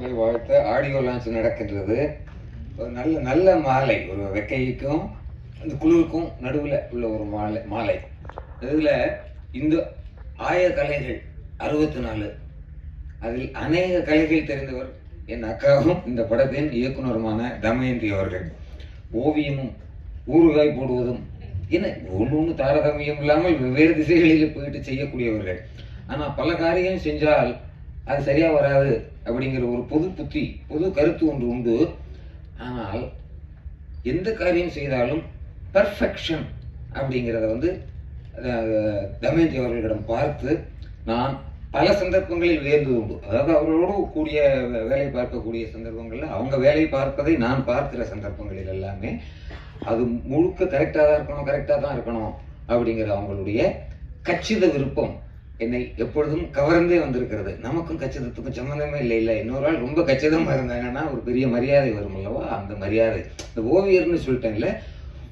பொங்கல் வாழ்த்த audio launch நடக்கின்றது. ஒரு நல்ல நல்ல மாலை ஒரு வெக்கைக்கும் அந்த குளிருக்கும் நடுவில் உள்ள ஒரு மாலை மாலை. இதில் இந்து ஆய கலைகள் அறுபத்தி நாலு அதில் அநேக கலைகள் தெரிந்தவர் என் அக்காவும் இந்த படத்தின் இயக்குனருமான தமயந்தி அவர்கள். ஓவியமும் ஊறுகாய் போடுவதும் என்ன ஒன்று ஒன்று தாரதமியம் இல்லாமல் வெவ்வேறு திசைகளில் போயிட்டு செய்யக்கூடியவர்கள். ஆனால் பல காரியம் செஞ்சால் அது சரியாக வராது அப்படிங்கிற ஒரு பொது புத்தி பொது கருத்து ஒன்று உண்டு. ஆனால் எந்த காரியம் செய்தாலும் பர்ஃபெக்ஷன் அப்படிங்கிறத வந்து தமேஜி அவர்களிடம் பார்த்து நான் பல சந்தர்ப்பங்களில் வியந்தது உண்டு. அதாவது அவர்களோடு கூடிய வேலை பார்க்கக்கூடிய சந்தர்ப்பங்களில் அவங்க வேலை பார்ப்பதை நான் பார்க்கிற சந்தர்ப்பங்களில் எல்லாமே அது முழுக்க கரெக்டாக தான் இருக்கணும் கரெக்டாக தான் இருக்கணும் அப்படிங்கிற அவங்களுடைய கச்சித விருப்பம் என்னை எப்பொழுதும் கவர்ந்தே வந்திருக்கிறது. நமக்கும் கச்சிதத்துக்கும் சம்மந்தமே இல்லை இல்லை. இன்னொரு ஆள் ரொம்ப கச்சிதமாக இருந்தாங்கன்னா ஒரு பெரிய மரியாதை வரும் அல்லவா? அந்த மரியாதை. இந்த ஓவியர்னு சொல்லிட்டேன்ல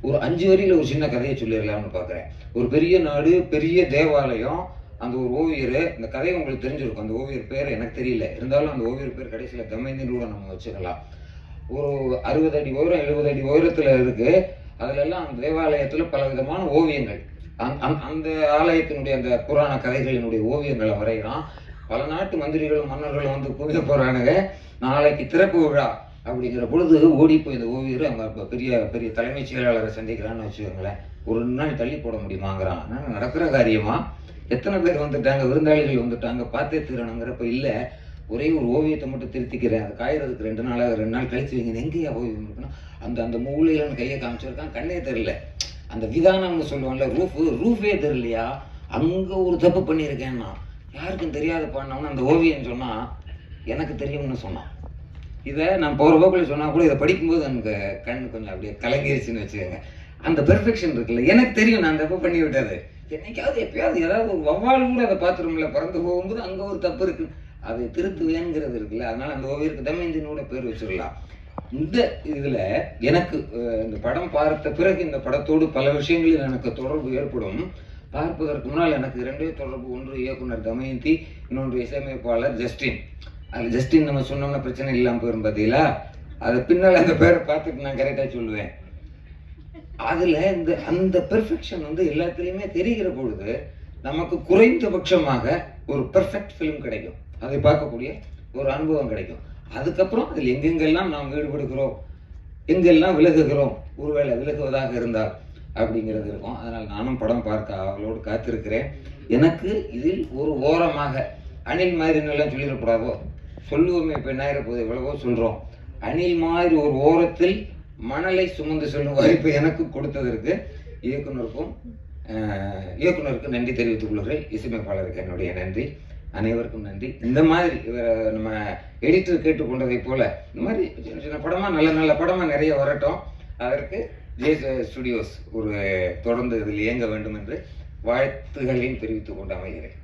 ஒரு அஞ்சு வரியில் ஒரு சின்ன கதையை சொல்லிடலாம்னு பார்க்குறேன் ஒரு பெரிய நாடு பெரிய தேவாலயம் அந்த ஒரு ஓவியர் இந்த கதை உங்களுக்கு தெரிஞ்சிருக்கும். அந்த ஓவியர் பேர் எனக்கு தெரியல. இருந்தாலும் அந்த ஓவியர் பேர் கடைசியில் தமைந்தின்னு கூட நம்ம வச்சுக்கலாம். ஒரு அறுபது அடி உயரம் எழுபது அடி உயரத்தில் இருக்குது அதிலெல்லாம் அந்த தேவாலயத்தில் பல விதமான ஓவியங்கள். அந்த- அந்த- அந்த ஆலயத்தினுடைய அந்த புராண கதைகளினுடைய ஓவியங்களை வரைகிறான். பல நாட்டு மந்திரிகளும் மன்னர்களும் வந்து குவிய போறானுங்க நாளைக்கு திறப்பு விழா அப்படிங்கிற பொழுது ஓடி போய் இந்த ஓவியர் அங்க பெரிய பெரிய தலைமைச் செயலாளரை சந்திக்கிறான்னு வச்சுக்கோங்களேன். ஒரு ரெண்டு நாள் தள்ளி போட முடியுமாங்கிறான். ஆனா நடக்கிற காரியமா? எத்தனை பேர் வந்துட்டாங்க? விருந்தாளிகள் வந்துட்டாங்க. பார்த்தே தீரணுங்கிறப்ப இல்லை. ஒரே ஒரு ஓவியத்தை மட்டும் திருத்திக்கிறேன். அது காயறதுக்கு ரெண்டு நாளாக ரெண்டு நாள் கழிச்சு வைங்க எங்கேயா ஓவியம் இருக்குன்னா அந்த அந்த மூலையிலன்னு கையை காமிச்சிருக்கான். கண்ணே தெரியல. அந்த விதானம்னு சொல்லுவாங்கல்ல ரூஃப் ரூஃபே தெரியலையா? அங்கே ஒரு தப்பு பண்ணியிருக்கேன்னா யாருக்கும் தெரியாத பண்ணவனு அந்த ஓவியம் சொன்னால் எனக்கு தெரியும்னு சொன்னான். இதை நான் போகிற போக்கில் சொன்னா கூட இதை படிக்கும்போது எனக்கு கண் கொஞ்சம் அப்படியே கலங்கிருச்சுன்னு வச்சுக்கோங்க. அந்த பெர்ஃபெக்ஷன் இருக்குல்ல எனக்கு தெரியும் நான் தப்பு பண்ணி விட்டது. என்னைக்காவது எப்பயாவது ஏதாவது ஒரு வவ்வால் கூட அதை பார்த்துருமில்ல பறந்து போகும்போது அங்கே ஒரு தப்பு இருக்கு அதை திருத்துவேங்கிறது இருக்குல்ல அதனால அந்த ஓவியருக்கு தமயந்தினோட பேர் வச்சிடலாம். இந்த இதுல எனக்கு இந்த படம் பார்த்த பிறகு இந்த படத்தோடு பல விஷயங்களில் எனக்கு தொடர்பு ஏற்படும். பார்ப்பதற்கு முன்னால் எனக்கு இரண்டே தொடர்பு ஒன்று இயக்குனர் தமயந்தி இன்னொன்று இசையமைப்பாளர் ஜஸ்டின். அது ஜஸ்டின் நம்ம சொன்னோம்னா பிரச்சனை இல்லாமல் போயிரும் பார்த்தீங்களா அது பின்னால் அந்த பேரை பார்த்துட்டு நான் கரெக்டாக சொல்லுவேன். அதுல இந்த அந்த பெர்ஃபெக்ஷன் வந்து எல்லாத்துலேயுமே தெரிகிற பொழுது நமக்கு குறைந்தபட்சமாக ஒரு பெர்ஃபெக்ட் ஃபிலிம் கிடைக்கும். அதை பார்க்கக்கூடிய ஒரு அனுபவம் கிடைக்கும். அதுக்கப்புறம் அதில் எங்கெங்கெல்லாம் நாம் ஈடுபடுகிறோம் எங்கெல்லாம் விலகுகிறோம் ஒருவேளை விலகுவதாக இருந்தால் அப்படிங்கிறது இருக்கும். அதனால் நானும் படம் பார்க்க அவளோடு காத்திருக்கிறேன். எனக்கு இதில் ஒரு ஓரமாக அணில் மாதிரி நல்லா சொல்லிடக்கூடாதோ சொல்லுவோமே இப்போ என்ன ஆயிரப்போது எவ்வளவோ சொல்கிறோம் அணில் மாதிரி ஒரு ஓரத்தில் மணலை சுமந்து செல்லும் வாய்ப்பு எனக்கு கொடுத்ததற்கு இயக்குனருக்கும் அஹ், இயக்குனருக்கு நன்றி தெரிவித்துக் கொள்கிறேன். இசையமைப்பாளருக்கு என்னுடைய நன்றி. அனைவருக்கும் நன்றி. இந்த மாதிரி நம்ம எடிட்டர் கேட்டுக்கொண்டதை போல இந்த மாதிரி சின்ன சின்ன படமா நல்ல நல்ல படமா நிறைய வரட்டும். அதற்கு ஜே ஸ்டுடியோஸ் ஒரு தொடர்ந்து இதில் இயங்க வேண்டும் என்று வாழ்த்துகளையும் தெரிவித்துக் கொண்டு அமைகிறேன்.